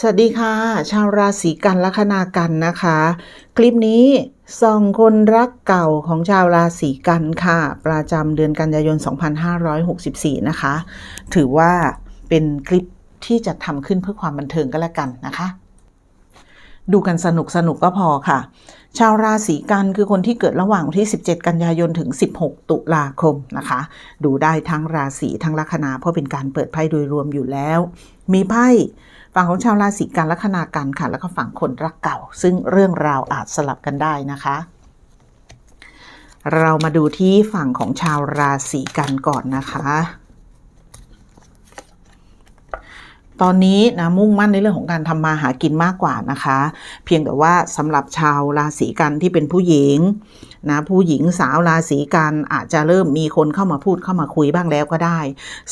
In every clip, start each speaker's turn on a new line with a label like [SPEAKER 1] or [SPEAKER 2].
[SPEAKER 1] สวัสดีค่ะ ชาวราศีกันลัคนากันนะคะ คลิปนี้ส่องคนรักเก่าของชาวราศีกันค่ะ ประจำเดือนกันยายน 2564 นะคะ ถือว่าเป็นคลิปที่จะทำขึ้นเพื่อความบันเทิงก็แล้วกันนะคะ ดูกันสนุกสนุกก็พอค่ะ ชาวราศีกันคือคนที่เกิดระหว่างที่ 17 กันยายนถึง 16 ตุลาคมนะคะ ดูได้ทั้งราศีทั้งลัคนาเพราะเป็นการเปิดไพ่โดยรวมอยู่แล้ว มีไพ่ฝั่งของชาวราศีกันลัคนากันค่ะ แล้วก็ฝั่งคนรักเก่า ซึ่งเรื่องราวอาจสลับกันได้นะคะ เรามาดูที่ฝั่งของชาวราศีกันก่อนนะคะ ตอนนี้นะมุ่งมั่นในเรื่องของการทำมาหากินมากกว่านะคะ เพียงแต่ว่าสำหรับชาวราศีกันที่เป็นผู้หญิงนะผู้หญิงสาวราศีกันอาจจะเริ่มมีคนเข้ามาพูดเข้ามาคุยบ้างแล้วก็ได้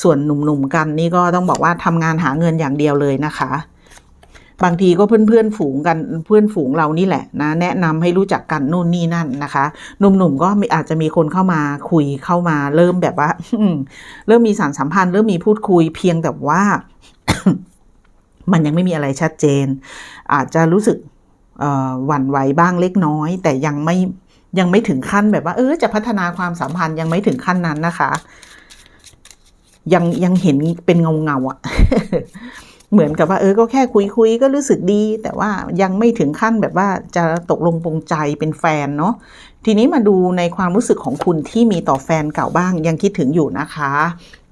[SPEAKER 1] ส่วนหนุ่มๆกันนี่ก็ต้องบอกว่าทำงานหาเงินอย่างเดียวเลยนะคะบางทีก็เพื่อนๆฝูงกันเพื่อนฝูงเรานี่แหละนะแนะนำให้รู้จักกันนู่นนี่นั่นนะคะหนุ่มๆก็มีอาจจะมีคนเข้ามาคุยเข้ามา เริ่มแบบว่าเริ่มมีสารสัมพันธ์ เริ่มมีพูดคุยเพียงแต่ว่า มันยังไม่มีอะไรชัดเจน อาจจะรู้สึกหวั่นไหวบ้างเล็กน้อย แต่ยังไม่ยังไม่ถึงขั้นแบบว่าเออจะพัฒนาความสัมพันธ์ยังไม่ถึงขั้นนั้นนะคะ ยังยังเห็นเป็นเงาเงาอะ เหมือนกับว่าเออก็แค่คุยคุยๆก็รู้สึกดี แต่ว่ายังไม่ถึงขั้นแบบว่าจะตกลงปรงใจเป็นแฟนเนาะทีนี้มาดูในความรู้สึกของคุณที่มีต่อแฟนเก่าบ้าง ยังคิดถึงอยู่นะคะ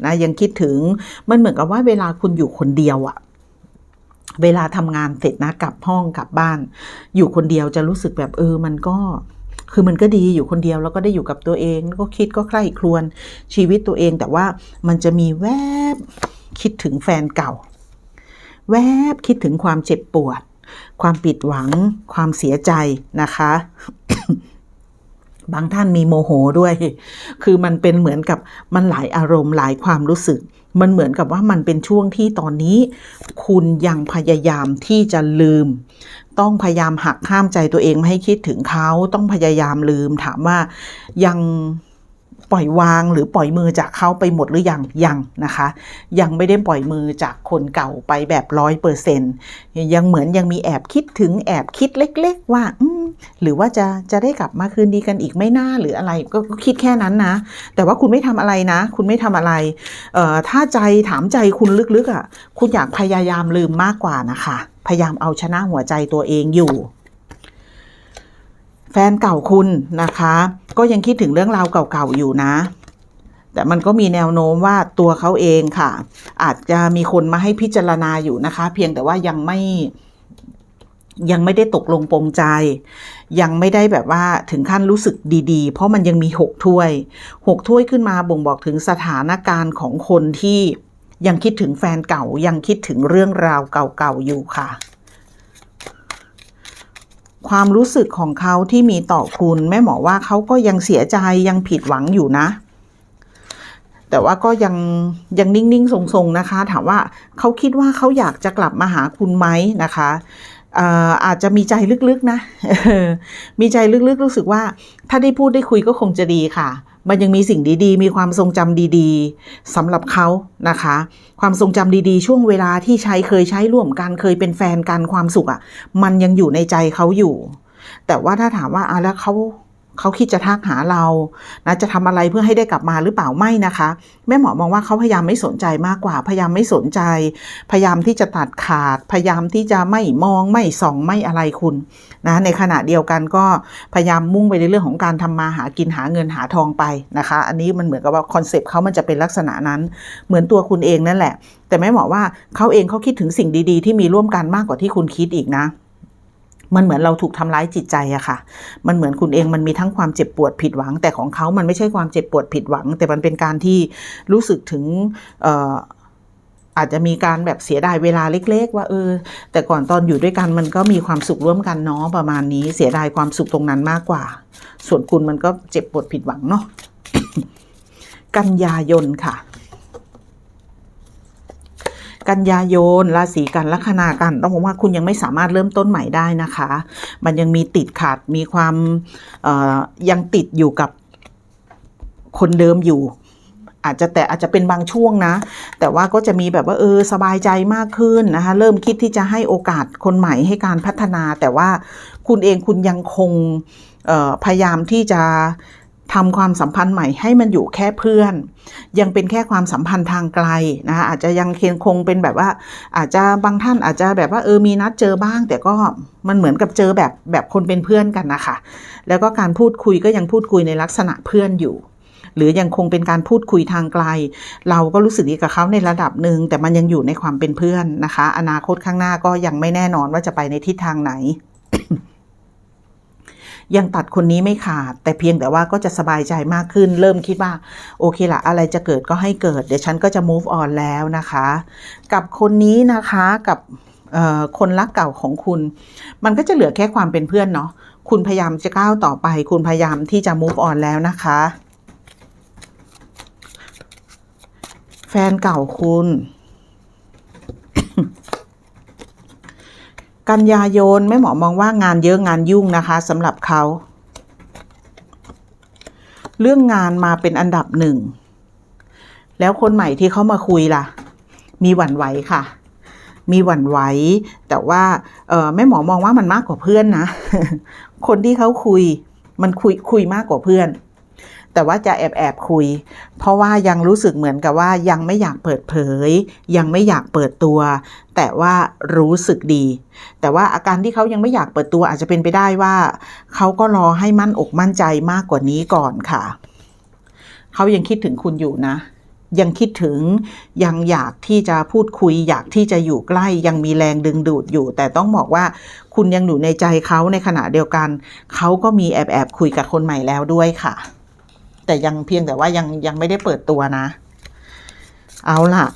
[SPEAKER 1] นะยังคิดถึงมันเหมือนกับว่าเวลาคุณอยู่คนเดียวอะเวลาทำงานเสร็จนะกลับห้องกลับบ้าน อยู่คนเดียวจะรู้สึกแบบเออมันก็คือมันก็ดีอยู่คนเดียวแล้วก็ได้อยู่กับตัวเองก็คิดก็ใคร่ครวญชีวิตตัวเองแต่ว่ามันจะมีแวบคิดถึงแฟนเก่า แวบคิดถึงความเจ็บปวด ความผิดหวัง ความเสียใจนะคะ บางท่านมีโมโหด้วย คือมันเป็นเหมือนกับมันหลายอารมณ์หลายความรู้สึก มันเหมือนกับว่ามันเป็นช่วงที่ตอนนี้ คุณยังพยายามที่จะลืม ต้องพยายามหักห้ามใจตัวเองไม่ให้คิดถึงเขา ต้องพยายามลืม ถามว่ายัง ปล่อยวางหรือปล่อยมือจากเขาไปหมดหรือยังยังนะคะ ยังไม่ได้ปล่อยมือจากคนเก่าไปแบบร้อยเปอร์เซ็นยังเหมือนยังมีแอบคิดถึงแอบคิดเล็ก ๆ ว่าอหรือว่าจะจะได้กลับมาคืนดีกันอีกไม่น่าหรืออะไรก็คิดแค่นั้นนะ แต่ว่าคุณไม่ทำอะไรนะ คุณไม่ทำอะไรเอ่อถ้าใจถามใจคุณลึกๆอะคุณอยากพยายามลืมมากกว่านะคะ พยายามเอาชนะหัวใจตัวเองอยู่ แฟนเก่าคุณนะคะ ก็ยังคิดถึงเรื่องราวเก่าๆอยู่นะ แต่มันก็มีแนวโน้มว่าตัวเขาเองค่ะ อาจจะมีคนมาให้พิจารณาอยู่นะคะ เพียงแต่ว่ายังไม่ยังไม่ได้ตกลงปรงใจ ยังไม่ได้แบบว่าถึงขั้นรู้สึกดี ๆ เพราะมันยังมีหกถ้วยหกถ้วยขึ้นมาบ่งบอกถึงสถานการณ์ของคนที่ยังคิดถึงแฟนเก่ายังคิดถึงเรื่องราวเก่าๆอยู่ค่ะ ความรู้สึกของเขาที่มีต่อคุณแม่หมอว่าเขาก็ยังเสียใจยังผิดหวังอยู่นะ แต่ว่าก็ยังยังนิ่งๆทรงๆนะคะ ถามว่าเขาคิดว่าเขาอยากจะกลับมาหาคุณไหมนะคะอาจจะมีใจลึกๆนะ มีใจลึกๆ รู้สึกว่า ถ้าได้พูดได้คุยก็คงจะดีค่ะ มันยังมีสิ่งดีๆ มีความทรงจำดีๆสำหรับเขานะคะ ความทรงจำดีๆ ช่วงเวลาที่ใช้เคยใช้ร่วมกันเคยเป็นแฟนกันความสุขอะ่ะ มันยังอยู่ในใจเขาอยู่ แต่ว่าถ้าถามว่าอะแล้วเขา เขาคิดจะทักหาเรานะจะทำอะไรเพื่อให้ได้กลับมาหรือเปล่าไม่นะคะ แม่หมอมองว่าเขาพยายามไม่สนใจมากกว่า พยายามไม่สนใจ พยายามที่จะตัดขาด พยายามที่จะไม่มองไม่ส่องไม่อะไรคุณนะในขณะเดียวกันก็พยายามมุ่งไปในเรื่องของการทำมาหากินหาเงินหาทองไปนะคะ อันนี้มันเหมือนกับว่าคอนเซปต์เขามันจะเป็นลักษณะนั้น เหมือนตัวคุณเองนั่นแหละ แต่แม่หมอว่าเขาเองเขาคิดถึงสิ่งดี ๆ ที่มีร่วมกันมากกว่าที่คุณคิดอีกนะ มันเหมือนเราถูกทำร้ายจิตใจอะค่ะ มันเหมือนคุณเองมันมีทั้งความเจ็บปวดผิดหวัง แต่ของเขามันไม่ใช่ความเจ็บปวดผิดหวัง แต่มันเป็นการที่รู้สึกถึงอาจจะมีการแบบเสียดายเวลาเล็ก ๆ ว่าเออ แต่ก่อนตอนอยู่ด้วยกันมันก็มีความสุขร่วมกันเนาะประมาณนี้เสียดายความสุขตรงนั้นมากกว่า ส่วนคุณมันก็เจ็บปวดผิดหวังเนาะกันยายนค่ะ กันยายน ราศีกันลัคนากัน ต้องบอกว่าคุณยังไม่สามารถเริ่มต้นใหม่ได้นะคะ มันยังมีติดขัด มีความยังติดอยู่กับคนเดิมอยู่ อาจจะแต่อาจจะเป็นบางช่วงนะ แต่ว่าก็จะมีแบบว่าเออสบายใจมากขึ้นนะคะ เริ่มคิดที่จะให้โอกาสคนใหม่ให้การพัฒนา แต่ว่าคุณเองคุณยังคงออพยายามที่จะ ทำความสัมพันธ์ใหม่ให้มันอยู่แค่เพื่อน ยังเป็นแค่ความสัมพันธ์ทางไกลนะคะอาจจะยังเคงเป็นแบบว่า อาจจะบางท่านอาจจะแบบว่าเออมีนัดเจอบ้าง แต่ก็มันเหมือนกับเจอแบบแบบคนเป็นเพื่อนกันนะคะแล้วก็การพูดคุยก็ยังพูดคุยในลักษณะเพื่อนอยู่หรือยังคงเป็นการพูดคุยทางไกล เราก็รู้สึกดีกับเขาในระดับหนึ่งแต่มันยังอยู่ในความเป็นเพื่อนนะคะ อนาคตข้างหน้าก็ยังไม่แน่นอนว่าจะไปในทิศทางไหน ยังตัดคนนี้ไม่ขาด แต่เพียงแต่ว่าก็จะสบายใจมากขึ้น เริ่มคิดว่า โอเคละอะไรจะเกิดก็ให้เกิด เดี๋ยวฉันก็จะ move on แล้วนะคะ กับคนนี้นะคะกับคนรักเก่าของคุณ มันก็จะเหลือแค่ความเป็นเพื่อนเนาะคุณพยายามจะก้าวต่อไป คุณพยายามที่จะ move on แล้วนะคะ แฟนเก่าคุณ กันยายนแม่หมอมองว่างานเยอะงานยุ่งนะคะสำหรับเขา เรื่องงานมาเป็นอันดับหนึ่ง แล้วคนใหม่ที่เขามาคุยล่ะ มีหวั่นไหวค่ะ มีหวั่นไหว แต่ว่าแม่หมอมองว่ามันมากกว่าเพื่อนนะ คนที่เขาคุยมันคุยคุยมากกว่าเพื่อน แต่ว่าจะแอบแอบคุย เพราะว่ายังรู้สึกเหมือนกับว่ายังไม่อยากเปิดเผย ยังไม่อยากเปิดตัว แต่ว่ารู้สึกดี แต่ว่าอาการที่เขายังไม่อยากเปิดตัวอาจจะเป็นไปได้ว่าเขาก็รอให้มั่นอกมั่นใจมากกว่านี้ก่อนค่ะ เขายังคิดถึงคุณอยู่นะยังคิดถึงยังอยากที่จะพูดคุย อยากที่จะอยู่ใกล้ยังมีแรงดึงดูดอยู่ แต่ต้องบอกว่าคุณยังอยู่ในใจเขาในขณะเดียวกัน เขาก็มีแอบแอบคุยกับคนใหม่แล้วด้วยค่ะ แต่ยังเพียงแต่ว่ายังยังไม่ได้เปิดตัวนะ เอาล่ะ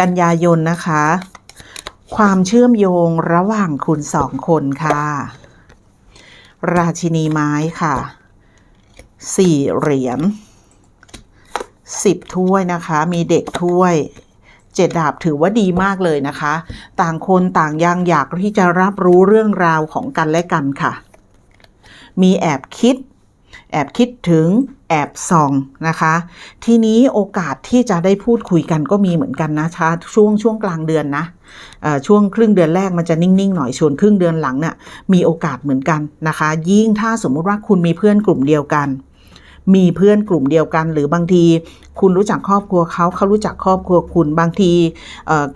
[SPEAKER 1] กันยายนนะคะ ความเชื่อมโยงระหว่างคุณสองคนค่ะ ราชินีไม้ค่ะสี่เหรียญสิบถ้วยนะคะ มีเด็กถ้วยเจ็ดดาบถือว่าดีมากเลยนะคะ ต่างคนต่างยังอยากที่จะรับรู้เรื่องราวของกันและกันค่ะ มีแอบคิด แอบคิดถึงแอบส่องนะคะ ทีนี้โอกาสที่จะได้พูดคุยกันก็มีเหมือนกันนะชาช่วงช่วงกลางเดือนนะช่วงครึ่งเดือนแรกมันจะนิ่งๆหน่อยชวนครึ่งเดือนหลังเนี่ยมีโอกาสเหมือนกันนะคะ ยิ่งถ้าสมมุติว่าคุณมีเพื่อนกลุ่มเดียวกัน มีเพื่อนกลุ่มเดียวกัน หรือบางที คุณรู้จักครอบครัวเขาเขารู้จักครอบครัวคุณบางที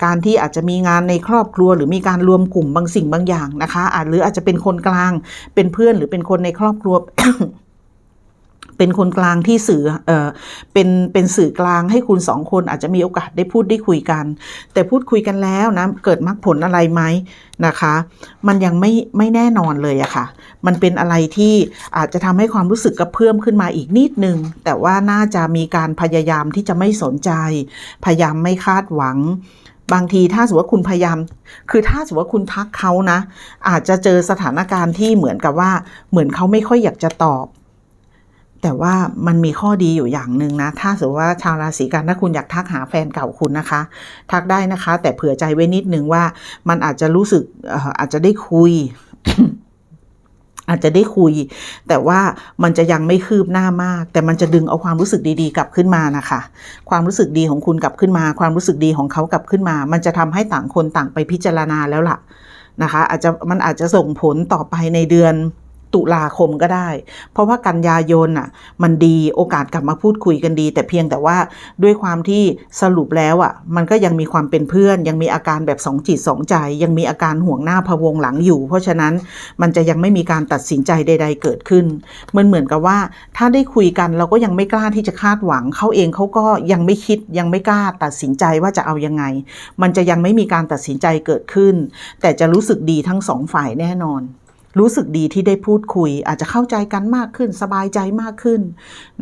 [SPEAKER 1] การที่อาจจะมีงานในครอบครัว หรือมีการรวมกลุ่มบางสิ่งบางอย่างนะคะอาจหรืออาจจะเป็นคนกลางเป็นเพื่อนหรือเป็นคนในครอบครัว เป็นคนกลางที่สื่อเออเป็นเป็นสื่อกลางให้คุณสองคนอาจจะมีโอกาสได้พูดได้คุยกัน แต่พูดคุยกันแล้วนะเกิดมรรคผลอะไรไหมนะคะ มันยังไม่ไม่แน่นอนเลยอะค่ะ มันเป็นอะไรที่อาจจะทำให้ความรู้สึกกระเพื่อมขึ้นมาอีกนิดนึง แต่ว่าน่าจะมีการพยายามที่จะไม่สนใจ พยายามไม่คาดหวังบางทีถ้าสมมติว่าคุณพยายาม คือถ้าสมมติว่าคุณทักเขานะ อาจจะเจอสถานการณ์ที่เหมือนกับว่า เหมือนเขาไม่ค่อยอยากจะตอบ แต่ว่ามันมีข้อดีอยู่อย่างหนึ่งนะ ถ้าสมมติว่าชาวราศีกันถ้าคุณอยากทักหาแฟนเก่าคุณนะคะ ทักได้นะคะ แต่เผื่อใจไว้นิดนึงว่ามันอาจจะรู้สึกเอ่ออาจจะได้คุยอาจจะได้คุย แต่ว่ามันจะยังไม่คืบหน้ามาก แต่มันจะดึงเอาความรู้สึกดีๆกลับขึ้นมานะคะ ความรู้สึกดีของคุณกลับขึ้นมา ความรู้สึกดีของเขากลับขึ้นมา มันจะทำให้ต่างคนต่างไปพิจารณาแล้วล่ะนะคะ อาจจะมันอาจจะส่งผลต่อไปในเดือน ตุลาคมก็ได้ เพราะว่ากันยายนอะมันดีโอกาสกลับมาพูดคุยกันดี แต่เพียงแต่ว่าด้วยความที่สรุปแล้วอะมันก็ยังมีความเป็นเพื่อน ยังมีอาการแบบสองจิตสองใจ ยังมีอาการห่วงหน้าพะวงหลังอยู่ เพราะฉะนั้นมันจะยังไม่มีการตัดสินใจใด ๆ เกิดขึ้น มันเหมือนกับว่าถ้าได้คุยกันเราก็ยังไม่กล้าที่จะคาดหวังเขาเองเขาก็ยังไม่คิดยังไม่กล้าตัดสินใจว่าจะเอายังไง มันจะยังไม่มีการตัดสินใจเกิดขึ้น แต่จะรู้สึกดีทั้งสองฝ่ายแน่นอน รู้สึกดีที่ได้พูดคุย อาจจะเข้าใจกันมากขึ้น สบายใจมากขึ้น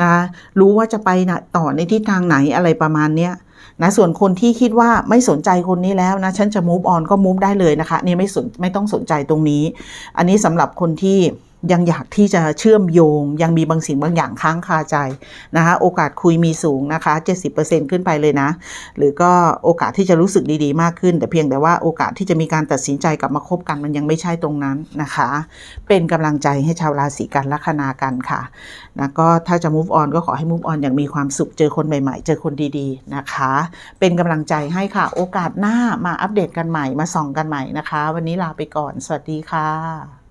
[SPEAKER 1] นะรู้ว่าจะไปนะต่อในทิศทางไหนอะไรประมาณเนี้ยนะส่วนคนที่คิดว่าไม่สนใจคนนี้แล้วนะฉันจะมูฟออนก็มูฟได้เลยนะคะนี่ไม่สนไม่ต้องสนใจตรงนี้ อันนี้สำหรับคนที่ ยังอยากที่จะเชื่อมโยง ยังมีบางสิ่งบางอย่างค้างคาใจนะคะโอกาสคุยมีสูงนะคะ 70%ขึ้นไปเลยนะ หรือก็โอกาสที่จะรู้สึกดีๆ มากขึ้น แต่เพียงแต่ว่าโอกาสที่จะมีการตัดสินใจกลับมาคบกันมันยังไม่ใช่ตรงนั้นนะคะ เป็นกำลังใจให้ชาวราศีกันลัคนากันค่ะนะก็ถ้าจะ move on ก็ขอให้ move on อย่างมีความสุขเจอคนใหม่ๆ เจอคนดีๆนะคะ เป็นกำลังใจให้ค่ะ โอกาสหน้ามาอัปเดตกันใหม่มาส่องกันใหม่นะคะ วันนี้ลาไปก่อน สวัสดีค่ะ